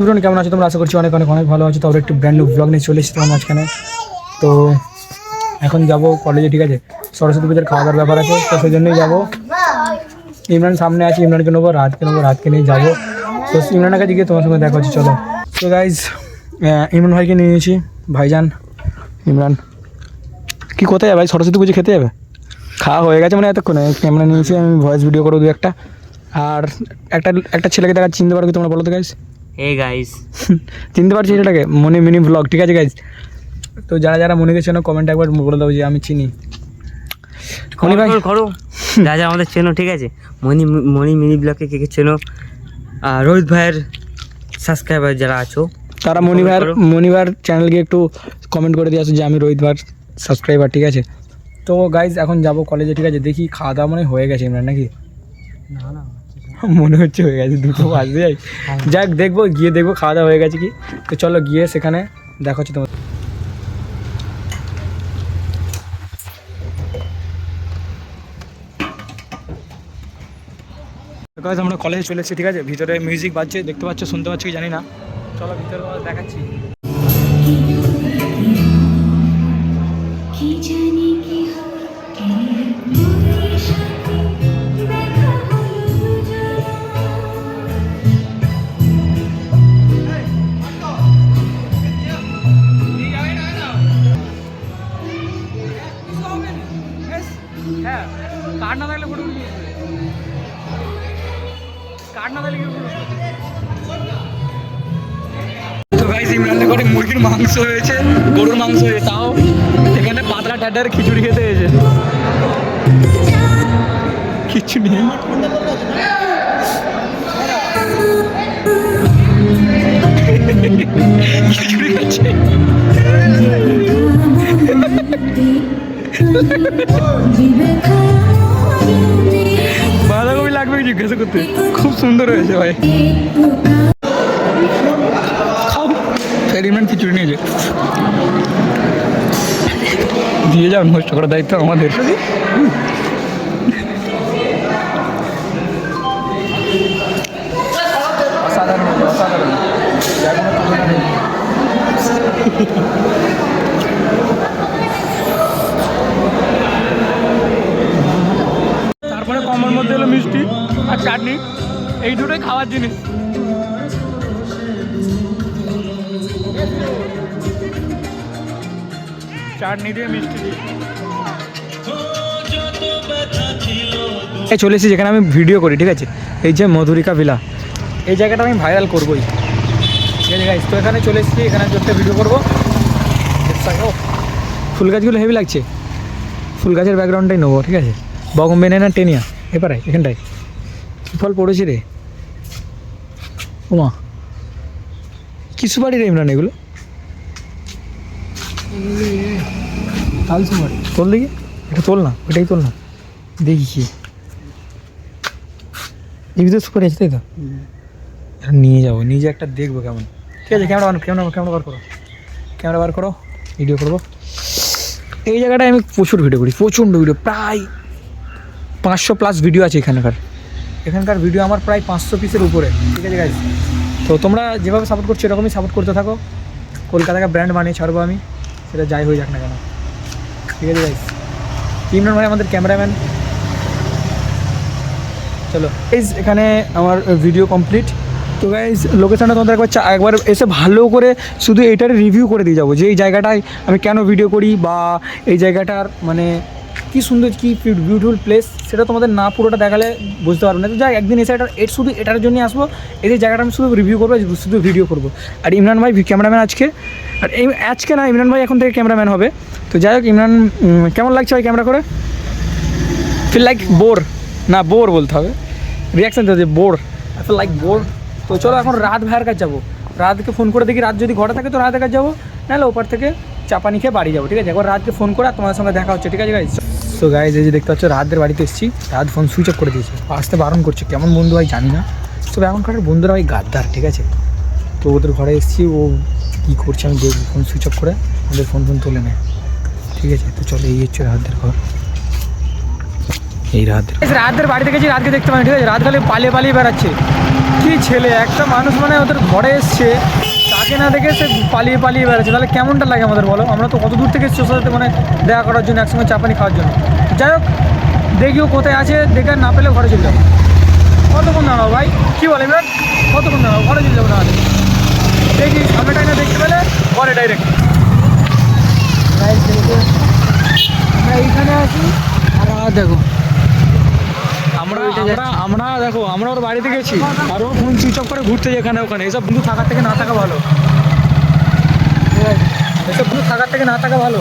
দুজন কেমন আছো? তোমরা আশা করছি অনেক অনেক অনেক ভালো আছো। তারপরে একটু ব্র্যান্ড নিউ ব্লগ নিয়ে চলে এসেছি তোমার মাঝখানে তো এখন যাব কলেজে ঠিক আছে? সরস্বতী পুজোর খাওয়া দাওয়ার ব্যাপার আছে, তো সেই জন্যই যাব। ইমরান সামনে আছে, ইমরানকে নেব, রাতকে নেব, রাতকে নিয়ে যাব। তো ইমরানের কাছে গিয়ে তোমার সঙ্গে দেখা হচ্ছে, চলো। তো গাইজ ইমরান ভাইকে নিয়ে নিয়েছি। ভাইজান, ইমরান। কি, কোথায় যাবে? ভাই, সরস্বতী পুজো খেতে যাবে? খাওয়া হয়ে গেছে মানে এতক্ষণে। ক্যামেরা নিয়েছি, আমি ভয়েস ভিডিও করব দু একটা। আর একটা একটা ছেলেকে দেখা চিনতে পারো কি তোমরা বলো তো গাইজ হে গাইস চিনতে পারছি এটাকে মনে মিনি ব্লগ ঠিক আছে গাইজ তো যারা যারা মনে গেছে না কমেন্ট একবার বলে দাও যে আমি চিনি। মনি ভাই। করো, যা যা আমাদের চেনো ঠিক আছে? মনি মনি মিনি ব্লকে কে কে চেনো? আর রোহিত ভাইয়ের সাবস্ক্রাইবার যারা আছো তারা মনি ভাইয়ের মনি ভাইয়ের চ্যানেলকে একটু কমেন্ট করে দিয়ে আসো যে আমি রোহিত ভাইয়ের সাবস্ক্রাইবার ঠিক আছে? তো গাইজ এখন যাব কলেজে ঠিক আছে? দেখি খাওয়া দাওয়া মনে হয়ে গেছে ইমরান নাকি? না না। মনে হচ্ছে হয়ে গেছে দুটো বাজতে যাই যাক দেখব গিয়ে দেখব খাওয়া দাওয়া হয়ে গেছে কি? তো চলো গিয়ে সেখানে দেখা হচ্ছে তোমার আমরা কলেজে চলে এসেছি ঠিক আছে? ভিতরে মিউজিক বাজছে দেখতে পাচ্ছ শুনতে পাচ্ছ কি জানি না। চলো ভিতরে দেখাচ্ছি। হ্যাঁ কার্ড না থাকলে ফটো কার্ড না থাকলে তো গাইস ইমরান করে মুরগির মাংস হয়েছে গরুর মাংস হয়েছে তাও এখানে পাতলা টাটার খিচুড়ি খেতে হয়েছে। নেই খিচুড়ি খাচ্ছে। বাঁধাকপি লাগবে জিজ্ঞাসা করতে খুব সুন্দর হয়েছে ভাই। ইমরান খিচুড়ি নিয়েছে দিয়ে যাও নষ্ট করার দায়িত্ব আমাদের। অসাধারণ। অসাধারণ তারপরে কমের মধ্যে হলো মিষ্টি আর চাটনি, এই দুটোই খাওয়ার জিনিস। চাটনি দিয়ে মিষ্টি চলে এসেছি, যেখানে আমি ভিডিও করি, ঠিক আছে? এই যে মধুরিকা ভিলা এই জায়গাটা আমি ভাইরাল করবোই। ঠিক আছে? তো এখানে চলে এসেছি, এখানে একটা ভিডিও করব। ফুল গাছগুলো হেভি লাগছে। ফুল গাছের ব্যাকগ্রাউন্ডটাই নেব, ঠিক আছে? বগম বেনে না টেনিয়া এপারে এখানটায়। ফল পড়েছে রে। ওমা। কি সুপারি রে ইমরান এগুলো? তাল সুপারি তোল দেখি। এটা তোল না ওটাই তোল না। দেখি কি। এই ভিতরে সুপারি আছে তাই তো? নিয়ে যাব যে একটা দেখব কেমন। ঠিক আছে, ক্যামেরা বার ক্যামেরা ক্যামেরা বার করো। ক্যামেরা বার করো, ভিডিও করব। এই জায়গাটায় আমি প্রচুর ভিডিও করি, প্রচণ্ড ভিডিও, প্রায় পাঁচশো প্লাস ভিডিও আছে এখানকার। এখানকার ভিডিও আমার প্রায় পাঁচশো পিসের উপরে। ঠিক আছে গাইজ তো তোমরা যেভাবে সাপোর্ট করছ, এরকমই সাপোর্ট করতে থাকো। কলকাতাকে ব্র্যান্ড বানিয়ে ছাড়বো আমি। সেটা যাই হয়ে যাক না কেন। ঠিক আছে গাইজ ইমরান ভাই আমাদের ক্যামেরাম্যান চলো গাইজ এখানে আমার ভিডিও কমপ্লিট তো গাইজ লোকেশনটা তোমাদের একবার একবার এসে ভালো করে শুধু এটার রিভিউ করে দিয়ে যাব যে এই জায়গাটায় আমি কেন ভিডিও করি বা এই জায়গাটার মানে কি সুন্দর, কি বিউটিফুল প্লেস সেটা তোমাদের না পুরোটা দেখালে বুঝতে পারবে না। তো যাই একদিন এসে এটা এর শুধু এটার জন্যই আসব, এই জায়গাটা আমি শুধু রিভিউ করব শুধু ভিডিও করব। আর ইমরান ভাই ক্যামেরাম্যান আজকে। আর এই আজকে না, ইমরান ভাই এখন থেকে ক্যামেরাম্যান হবে। তো যাই হোক, ইমরান কেমন লাগছে ভাই ক্যামেরা করে? ফিল লাইক বোর না বোর বলতে হবে। রিয়াকশান দিতে বোর ফিল লাইক বোর তো চলো এখন রাত ভাইয়ের কাছে যাব। রাতকে ফোন করে দেখি, রাত যদি ঘরে থাকে তো রাতের কাছে যাব। নাহলে ওপার থেকে চাপানি খেয়ে বাড়ি যাব, ঠিক আছে? একবার রাতকে ফোন করে তোমাদের সঙ্গে দেখা হচ্ছে, ঠিক আছে গাইজ সো গাইজ এই যে দেখতে পাচ্ছ, রাতদের বাড়িতে এসেছি। রাত ফোন সুইচ অফ করে দিয়েছে। আসতে বারণ করছে, কেমন বন্ধু ভাই জানি না। তবে এখনকার বন্ধুরা ভাই গাদ্দার, ঠিক আছে? তো ওদের ঘরে এসেছি, ও কী করছে আমি দেখব ফোন সুইচ অফ করে ওদের ফোন ফোন তুলে নেয়। ঠিক আছে? তো চলো, এই হচ্ছে রাতদের ঘর। এই রাত রাতদের বাড়িতে গেছি, রাতকে দেখতে পাই ঠিক আছে? রাত খালি পালিয়ে পালিয়ে বেড়াচ্ছে। কি ছেলে, একটা মানুষ মানে ওদের ঘরে এসছে। তাকে না দেখে সে পালিয়ে পালিয়ে বেড়াচ্ছে। তাহলে কেমনটা লাগে আমাদের বলো? আমরা তো কত দূর থেকে এসেছি সাথে মানে দেখা করার জন্য, একসঙ্গে চাপানি খাওয়ার জন্য। যাই হোক, দেখি ও কোথায় আছে, দেখে না পেলে ঘরে চলে যাব। কতক্ষণ দাঁড়াবো ভাই? কী বলে ইমরান কতক্ষণ দাঁড়াবো? ঘরে চলে যাব না হলে। দেখি সামনে টাইমে দেখতে পেলে, ঘরে ডাইরেক্ট আমরা এইখানে আছি, আর দেখো আমরা আমরা দেখো, আমরা ওর বাড়িতে গেছি। আর ও ফোন সুইচ অফ করে ঘুরতে যেখানে ওখানে। এসব বন্ধু থাকার থেকে না থাকা ভালো। এসব বন্ধু থাকার থেকে না থাকা ভালো।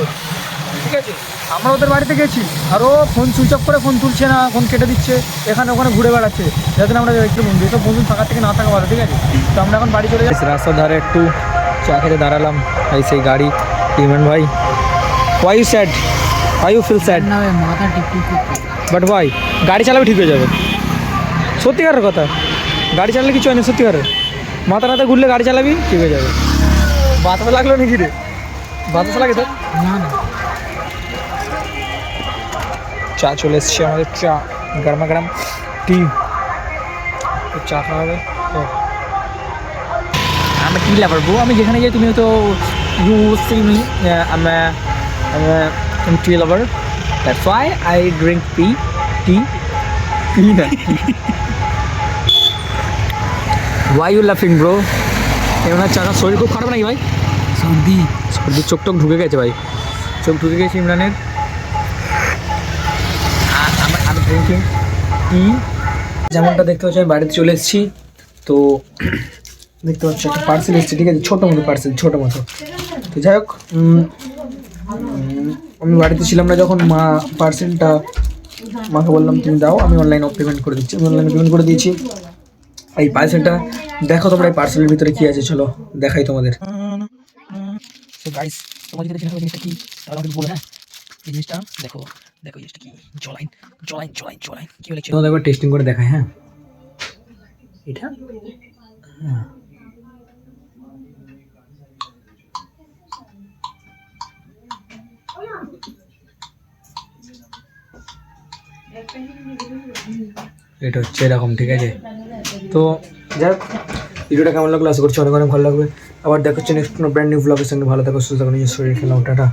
ঠিক আছে? আমরা ওদের বাড়িতে গেছি। আর ও ফোন সুইচ অফ করে ফোন তুলছে না, ফোন কেটে দিচ্ছে। এখানে ওখানে ঘুরে বেড়াচ্ছে। যাতে আমরা একটু বন্ধু, এসব বন্ধু থাকার থেকে না থাকা ভালো, ঠিক আছে? তো আমরা এখন বাড়ি চলে যাচ্ছি রাস্তার ধারে একটু চা খেতে দাঁড়ালাম। এই সেই গাড়ি ইমরান ভাই। Why sad why you feel sad but ভাই গাড়ি চালাবে ঠিক হয়ে যাবে। সত্যিকারের কথা। গাড়ি চালালে কিছু হয় না সত্যিকারের। মাথা রাতে ঘুরলে গাড়ি চালাবি ঠিক হয়ে যাবে। বাতাস লাগল নাকি রে? বাতাস লাগে তো? না না। চা চলে এসছে আমাদের চা। গরমা গরম। টি। তো চা খাওয়া হবে। তো আমি টি লাভার বউ? আমি যেখানে যাই তুমি তো ইউ সি মি আমি আমি tea lover that's why I drink tea tea tea না ওয়াই ইউ লাফিং ব্রো এমন চাকা শরীর খুব খারাপ নাকি ভাই? সর্দি সর্দি চোখ টোক ঢুকে গেছে ভাই। চোখ ঢুকে গেছে ইমরানের। আমি ড্রিঙ্কিং টি যেমনটা দেখতে পাচ্ছি আমি বাড়িতে চলে এসেছি। তো দেখতে পাচ্ছি একটা পার্সেল এসেছে ঠিক আছে? ছোটো মতো পার্সেল ছোটো মতো। তো যাই হোক আমি বাড়িতে ছিলাম না যখন মা পার্সেলটা, মাকে বললাম, তুমি দাও, আমি অনলাইনে পেমেন্ট করে দিচ্ছি। আমি অনলাইনে পেমেন্ট করে দিয়েছি। এই পার্সেলটা দেখো তোমরা এই পার্সেলের ভিতরে কি আছে, চলো, দেখাই তোমাদের। গাইস তোমার কি হ্যাঁ? জিনিসটা, দেখো দেখো জিনিসটা জলাইন জলাইন জলাইন বলে টেস্টিং করে দেখাই হ্যাঁ? এটা? হ্যাঁ। এটা হচ্ছে এরকম, ঠিক আছে? তো যাক, ভিডিওটা কেমন লাগল? আশা করছি অনেক অনেক ভালো লাগবে। আবার দেখা হচ্ছে নেক্সট কোনো ব্র্যান্ড নিউ ব্লগের সঙ্গে। ভালো থাকো, সুস্থ থাকো, নিজের শরীর খেলাম টাটা।